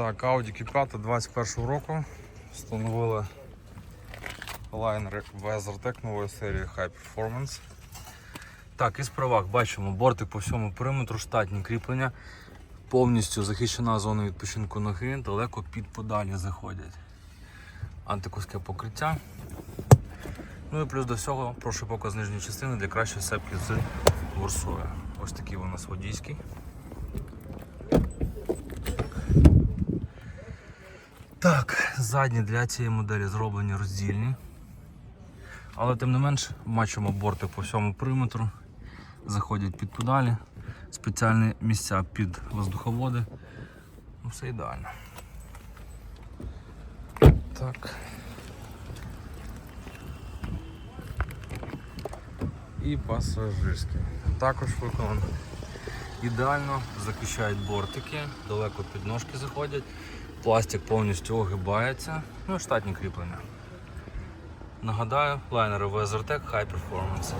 Так, Audi Q5 21 року. Встановили лайнери WeatherTech нової серії High Performance. Так, і справах бачимо бортик по всьому периметру, штатні кріплення. Повністю захищена зона відпочинку ноги, далеко під подалі заходять. Антикуске покриття. Ну і плюс до всього прошипок з нижньої частини для кращої сепки з ворсою. Ось такий у нас водійський. Так, задні для цієї моделі зроблені роздільні. Але тим не менш бачимо борти по всьому периметру. Заходять під педалі, спеціальні місця під воздуховоди. Ну, все ідеально. Так. І пасажирський. Також виконано ідеально, захищають бортики, далеко під ножки заходять. Пластик повністю огибається. Ну і штатні кріплення. Нагадаю, лайнери WeatherTech High Performance.